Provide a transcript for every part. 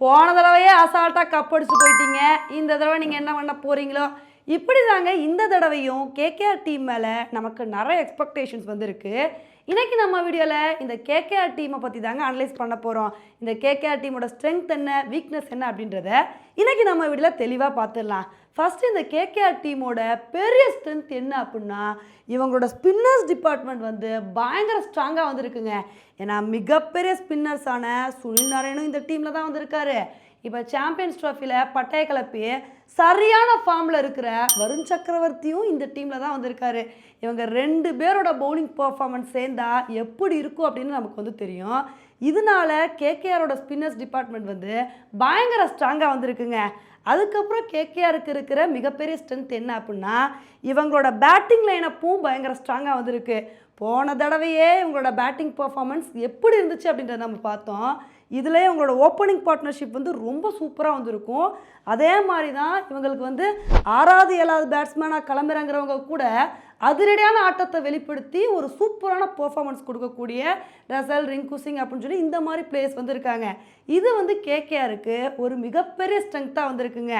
போன தடவையே அசால்ட்டாக கப் அடிச்சு போயிட்டீங்க. இந்த தடவை நீங்கள் என்ன பண்ண போகிறீங்களோ இப்படி தாங்க இந்த தடவையும் கேகேஆர் டீம் மேலே நமக்கு நிறைய எக்ஸ்பெக்டேஷன்ஸ் வந்திருக்கு. இன்றைக்கி நம்ம வீடியோவில் இந்த கேகேஆர் டீமை பற்றி தாங்க அனலைஸ் பண்ண போகிறோம் இந்த கேகேஆர் டீமோட ஸ்ட்ரென்த் என்ன வீக்னஸ் என்ன அப்படின்றத இன்றைக்கி நம்ம வீடியோவில் தெளிவாக பார்த்துடலாம் ஃபஸ்ட்டு இந்த கேகேஆர் டீமோட பெரிய ஸ்ட்ரென்த் என்ன அப்படின்னா இவங்களோட ஸ்பின்னர்ஸ் டிபார்ட்மெண்ட் வந்து பயங்கர ஸ்ட்ராங்காக வந்திருக்குங்க. ஏன்னா மிகப்பெரிய ஸ்பின்னர்ஸான சுனில் நாராயணும் இந்த டீமில் தான் வந்திருக்காரு. இப்போ சாம்பியன்ஸ் ட்ராஃபியில் பட்டய கலப்பி சரியான ஃபார்மில் இருக்கிற வருண் சக்கரவர்த்தியும் இந்த டீமில் தான் வந்திருக்காரு. இவங்க ரெண்டு பேரோட பவுலிங் பர்ஃபார்மன்ஸ் சேர்ந்தா எப்படி இருக்கும் அப்படின்னு நமக்கு வந்து தெரியும். இதனால கேகேஆரோட ஸ்பின்னர்ஸ் டிபார்ட்மெண்ட் வந்து பயங்கர ஸ்ட்ராங்காக வந்திருக்குங்க. அதுக்கப்புறம் கேகேஆருக்கு இருக்கிற மிகப்பெரிய ஸ்ட்ரென்த் என்ன அப்படின்னா இவங்களோட பேட்டிங் லைனப்பும் பயங்கர ஸ்ட்ராங்காக வந்திருக்கு. போன தடவையே இவங்களோட பேட்டிங் பர்ஃபார்மன்ஸ் எப்படி இருந்துச்சு அப்படின்றத நம்ம பார்த்தோம். இதுலேயே உங்களோட ஓப்பனிங் பார்ட்னர்ஷிப் வந்து ரொம்ப சூப்பராக வந்திருக்கும். அதே மாதிரி தான் இவங்களுக்கு வந்து ஆறாவது ஏழாவது பேட்ஸ்மேனாக கிளம்புறங்கிறவங்க கூட அதிரடியான ஆட்டத்தை வெளிப்படுத்தி ஒரு சூப்பரான பெர்ஃபார்மன்ஸ் கொடுக்கக்கூடிய ரசல் ரிங்கு சிங் அப்படின்னு சொல்லி இந்த மாதிரி பிளேயர்ஸ் வந்திருக்காங்க. இது வந்து கேகேஆருக்கு ஒரு மிகப்பெரிய ஸ்ட்ரெங்க்த்தாக வந்திருக்குங்க.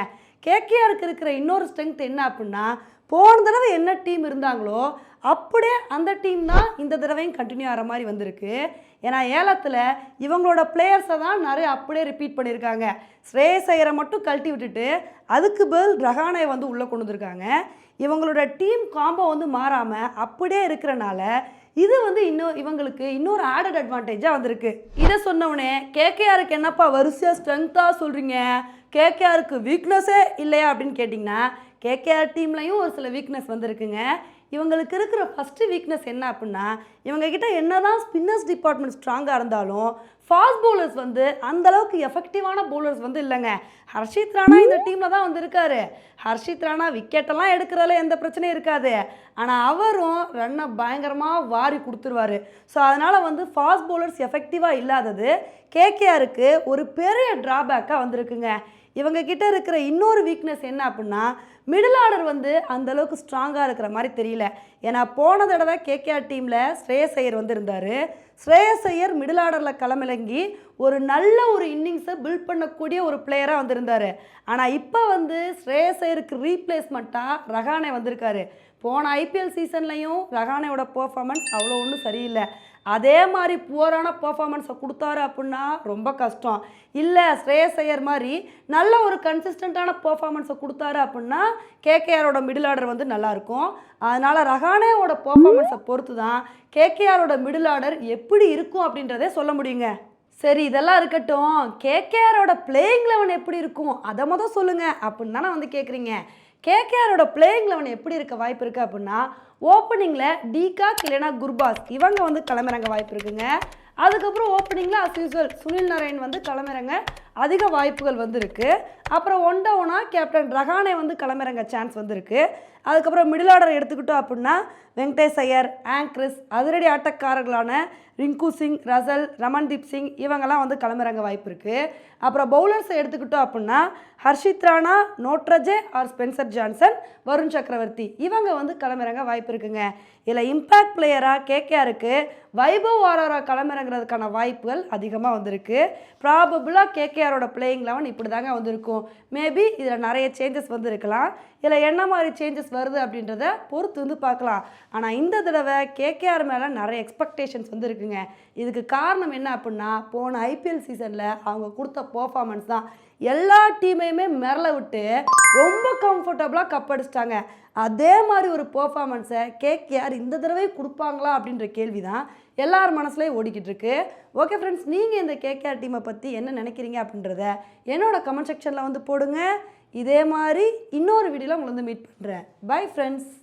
கேகேஆருக்கு இருக்கிற இன்னொரு ஸ்ட்ரென்த் என்ன அப்படின்னா போன தடவை என்ன டீம் இருந்தாங்களோ அப்படியே அந்த டீம் தான் இந்த தடவையும் கண்டினியூ ஆகிற மாதிரி வந்திருக்கு. ஏன்னா ஏலத்தில் இவங்களோட பிளேயர்ஸை தான் நிறைய அப்படியே ரிப்பீட் பண்ணியிருக்காங்க. ஸ்ரேயஸ் ஐயரை மட்டும் கழட்டி விட்டுட்டு அதுக்கு பதில் ரஹானை வந்து உள்ளே கொண்டு வந்திருக்காங்க. இவங்களோட டீம் காம்போ வந்து மாறாமல் அப்படியே இருக்கிறனால இது வந்து இன்னும் இவங்களுக்கு இன்னொரு ஆடட் அட்வான்டேஜாக வந்திருக்கு. இதை சொன்னவுடனே கேகேஆருக்கு என்னப்பா வரிசையாக ஸ்ட்ரென்த்தாக சொல்கிறீங்க கேகேஆருக்கு வீக்னஸே இல்லையா அப்படின்னு கேட்டிங்கன்னா கேகேஆர் டீம்லையும் ஒரு சில வீக்னஸ் வந்திருக்குங்க. இவங்களுக்கு இருக்கிற ஃபஸ்ட்டு வீக்னஸ் என்ன அப்படின்னா இவங்கக்கிட்ட என்ன தான் ஸ்பின்னர்ஸ் டிபார்ட்மெண்ட் ஸ்ட்ராங்காக இருந்தாலும் ஃபாஸ்ட் பவுலர்ஸ் வந்து அந்தளவுக்கு எஃபெக்டிவான பவுலர்ஸ் வந்து இல்லைங்க. ஹர்ஷித் ராணா இந்த டீமில் தான் வந்திருக்காரு. ஹர்ஷித் ராணா விக்கெட்டெல்லாம் எடுக்கிறதுல எந்த பிரச்சனையும் இருக்காது. ஆனால் அவரும் ரன்னை பயங்கரமாக வாரி கொடுத்துருவாரு. ஸோ அதனால் வந்து ஃபாஸ்ட் பவுலர்ஸ் எஃபெக்டிவாக இல்லாதது கேகேஆருக்கு ஒரு பெரிய ட்ராபேக்காக வந்திருக்குங்க. இவங்க கிட்ட இருக்கிற இன்னொரு வீக்னஸ் என்ன அப்படின்னா மிடில் ஆர்டர் வந்து அந்த அளவுக்கு ஸ்ட்ராங்காக இருக்கிற மாதிரி தெரியல. ஏன்னா போன தடவை கேகேஆர் டீமில் ஸ்ரேயஸ் ஐயர் வந்திருந்தார். ஸ்ரேயஸ் ஐயர் மிடில் ஆர்டரில் களமிறங்கி ஒரு நல்ல ஒரு இன்னிங்ஸை பில்ட் பண்ணக்கூடிய ஒரு பிளேயராக வந்திருந்தார். ஆனால் இப்போ வந்து ஸ்ரேயஸ் ஐயருக்கு ரீப்ளேஸ்மெண்ட்டாக ரஹானே வந்திருக்காரு. போன ஐபிஎல் சீசன்லையும் ரஹானேயோட பர்ஃபார்மன்ஸ் அவ்வளோ ஒன்றும் சரியில்லை. அதே மாதிரி புவரான பர்ஃபார்மன்ஸை கொடுத்தாரு அப்படின்னா ரொம்ப கஷ்டம். இல்லை ஸ்ரேயஸ் ஐயர் மாதிரி நல்ல ஒரு கன்சிஸ்டண்ட்டான பர்ஃபார்மன்ஸை கொடுத்தாரு அப்படின்னா கேகேஆரோட மிடில் ஆர்டர் வந்து நல்லாயிருக்கும் அதனால் ரஹானேவோட பர்ஃபார்மன்ஸை பொறுத்து தான் கேகேஆரோட மிடில் ஆர்டர் எப்படி இருக்கும் அப்படின்றதே சொல்ல முடியுங்க. சரி இதெல்லாம் இருக்கட்டும். கேகேஆரோட பிளேயிங் லெவன் எப்படி இருக்கும்? அதை மொதல் சொல்லுங்கள் அப்படின்னு தானே வந்து கேட்குறீங்க கேகேஆரோட பிளேயிங் லெவன் எப்படி இருக்க வாய்ப்பு இருக்குது அப்படின்னா ஓப்பனிங்கில் டிகாக் இல்லைனா குர்பாஸ் இவங்க வந்து கிளம்புறாங்க வாய்ப்பு இருக்குங்க. அதுக்கப்புறம் ஓப்பனிங்கில் அஸ் யூஸ்வல் சுனில் நாராயண் வந்து கிளம்புறாங்க. அதிக வாய்ப்புகள் வந்திருக்கு. அப்புறம் ஒன் டவுனா கேப்டன் ரஹானே வந்து களமிறங்க சான்ஸ் வந்திருக்கு. அதுக்கப்புறம் மிடில் ஆர்டர் எடுத்துக்கிட்டோம் அப்படின்னா வெங்கடேஷ் ஐயர் ஆங்க்ரிஸ் அதிரடி ஆட்டக்காரர்களான ரிங்கு சிங் ரசல் ரமன்தீப் சிங் இவங்கெல்லாம் வந்து களமிறங்க வாய்ப்பு இருக்குது அப்புறம் பவுலர்ஸை எடுத்துக்கிட்டோம் அப்படின்னா Harshit Rana Nortje or Spencer Johnson Varun Chakravarthy இவங்க வந்து களமிறங்க வாய்ப்பு இருக்குங்க. இதில் இம்பேக்ட் பிளேயராக கேகேஆருக்கு வைபவ் ஆரோரா களமிறங்கிறதுக்கான வாய்ப்புகள் அதிகமாக வந்திருக்கு. ப்ராபபிளாக கேகேஆரோட பிளேயிங் லெவன் இப்படி தாங்க வந்திருக்கும். மேபி இதில் நிறைய சேஞ்சஸ் வந்திருக்கலாம். இதில் என்ன மாதிரி சேஞ்சஸ் வருது அப்படின்றத பொறுத்து வந்து பார்க்கலாம். ஆனால் இந்த தடவை கேகேஆர் மேலே நிறைய எக்ஸ்பெக்டேஷன்ஸ் வந்து இருக்குங்க இதுக்கு காரணம் என்ன அப்படின்னா போன ஐபிஎல் சீசனில் அவங்க கொடுத்த பர்ஃபார்மன்ஸ் தான். எல்லா டீமையுமே மிரள விட்டு ரொம்ப கம்ஃபர்டபுளாக கப் அடிச்சிட்டாங்க. அதே மாதிரி ஒரு பெர்ஃபார்மன்ஸை கேகேஆர் இந்த தடவை கொடுப்பாங்களா அப்படின்ற கேள்வி தான் எல்லார் மனசுலேயும் ஓடிக்கிட்டு இருக்கு. ஓகே ஃப்ரெண்ட்ஸ் நீங்கள் இந்த கேகேஆர் டீமை பற்றி என்ன நினைக்கிறீங்க அப்படின்றத என்னோட கமெண்ட் செக்ஷனில் வந்து போடுங்க. இதே மாதிரி இன்னொரு வீடியோவில் உங்களை வந்து மீட் பண்ணுறேன் பை ஃப்ரெண்ட்ஸ்